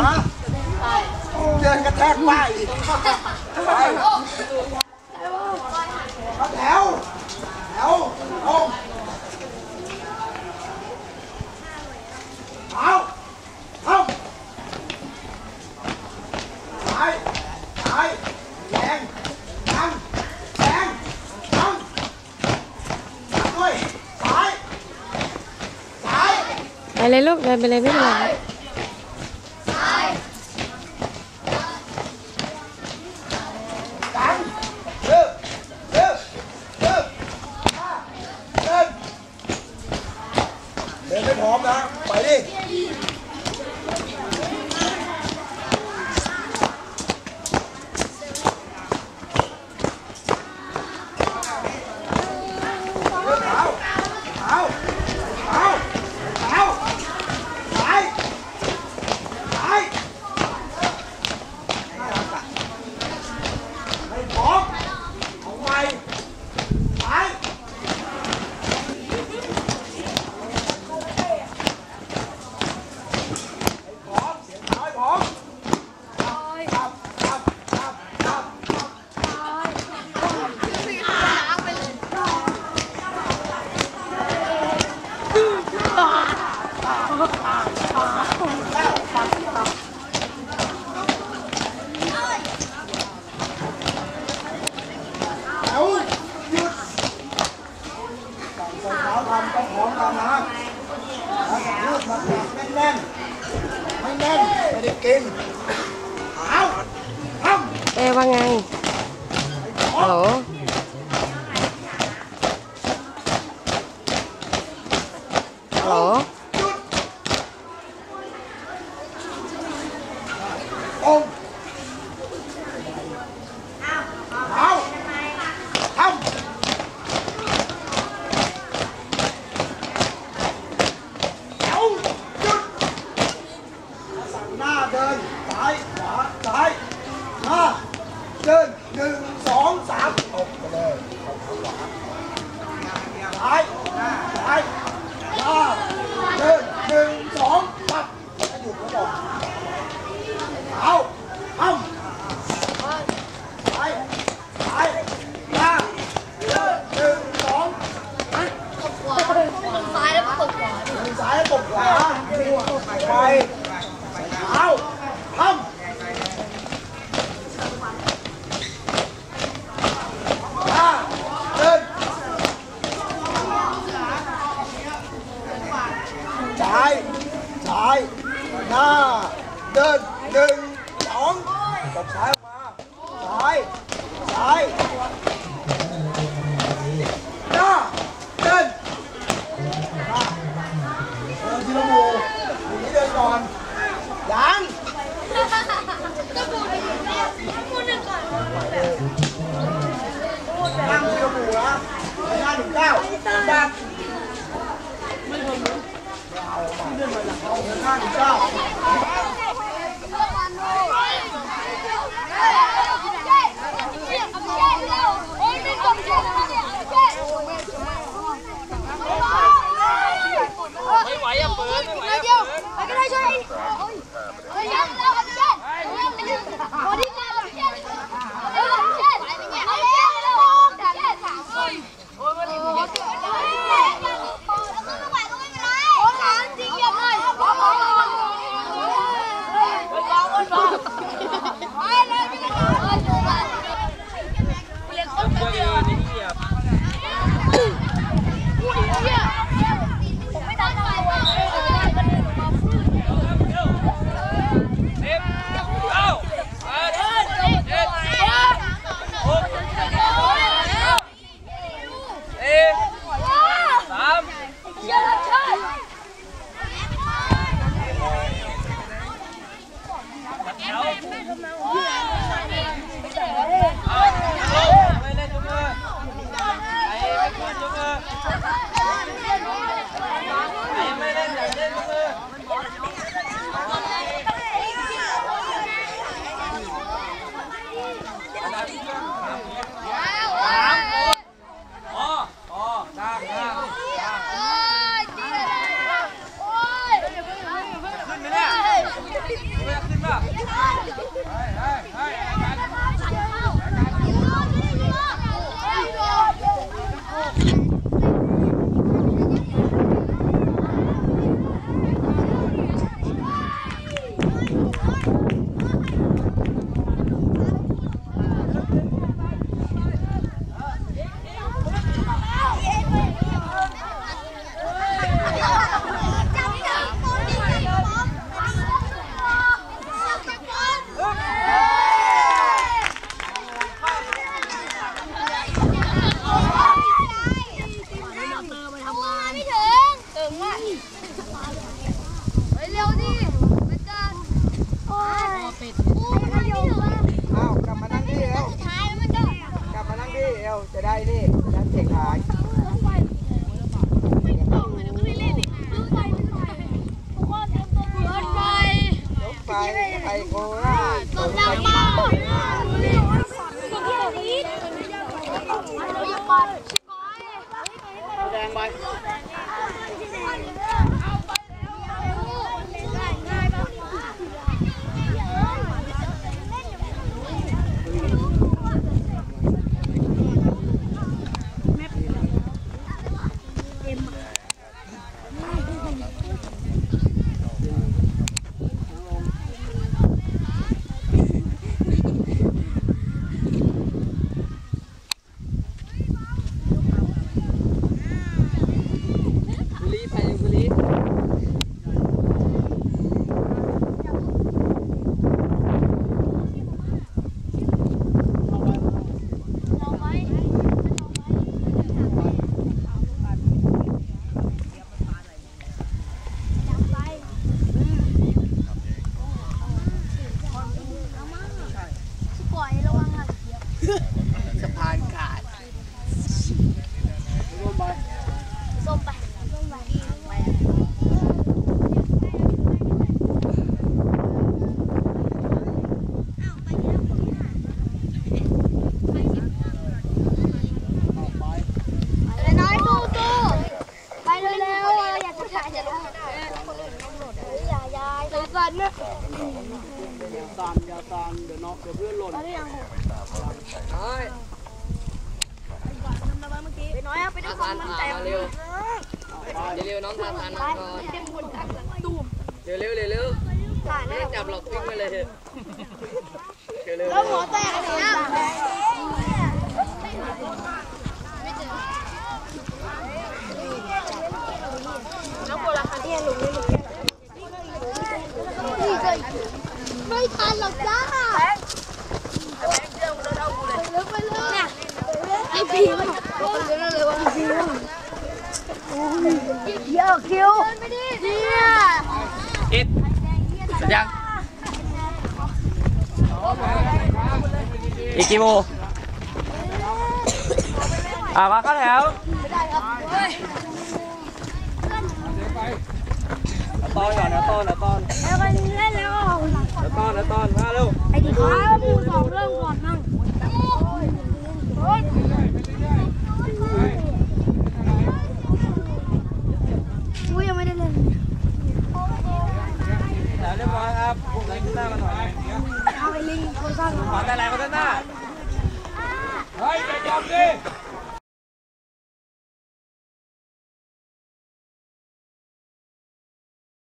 ฮะเดินกระแทกป้ายอีกไปแถวแถวลงเอาเข้าไปไปแรงดังแรงดังดังด้วยสายสายไปเลยลูกเดินไปเลยไม่เป็นไร ทำเป็นของกันนะยืดมันแน่นๆไม่แน่นไม่ได้กินเอาทำเอว่าไงฮัลโหลังหน้าเดินซ้ายขวาซ้ายหน้าเดินหนึ่งสองสามอกไปเลยซ้ายหน้าซ้ายหน้าเดินหนึ่งสองปัดหยุดแล้วบอกเอา จะได้นี่จะได้เสียงหาย ไม่ต้องเดี๋ยวก็ได้เล่นอีกนะไปทุกคนเตรียมตัวเปิดไฟ รถไฟไปโคราช กดดังมากกดที่นี้เราอย่าปัดชิบอย แดงไป บุรีไปบุรี ปล่อยระวังอะ สะพานขาดรถไป ส้มไปส้มไปไปน้อยตู้ตู้ไปเร็วๆอยากจะถ่ายจะลงอย่าอย่าตื่นก่อนนะ อ ย่าตามยาตามเดี๋ยวน้องเดี๋ยวเพื่อนหล่นไปยังเฮ้ยไปน้อยเอาไปด้วยความมั่นใจเร็วเร็วน้องทานทานมาก่อนเร็วเร็วเร็วเร็วจับหลอกวิ่งไปเลยเร็วเร็วแล้วหัวแตกเลยนะน้ำโบราณเนี่ยลุงไม่ลุงไม่ทันหรอกจ้าลึกไปเลยเนี่ยไอ้ พีมเรื่อะไรวะพีมเยอะคิวเนี่ยอิดสร็จยังอีกกี่โมอะมาเข้าแถว ไม่ได้ครับเฮ้ย ต้อนก่อนนะต้อนนะต้อน แล้วมันเล่นแล้ว นะต้อนนะต้อนมาเร็ว ไอ้ที่ขาหมูสองเริ่มก่อนมั่งกูยังไม่ได้เล่น แถวเรี ยบร้อยครับไหนขึ้นหน้ามาหน่อยเอาไปลิงคนสร้างขวาแต่แรงมาด้านหน้าเฮ้ยอย่ายอมดิ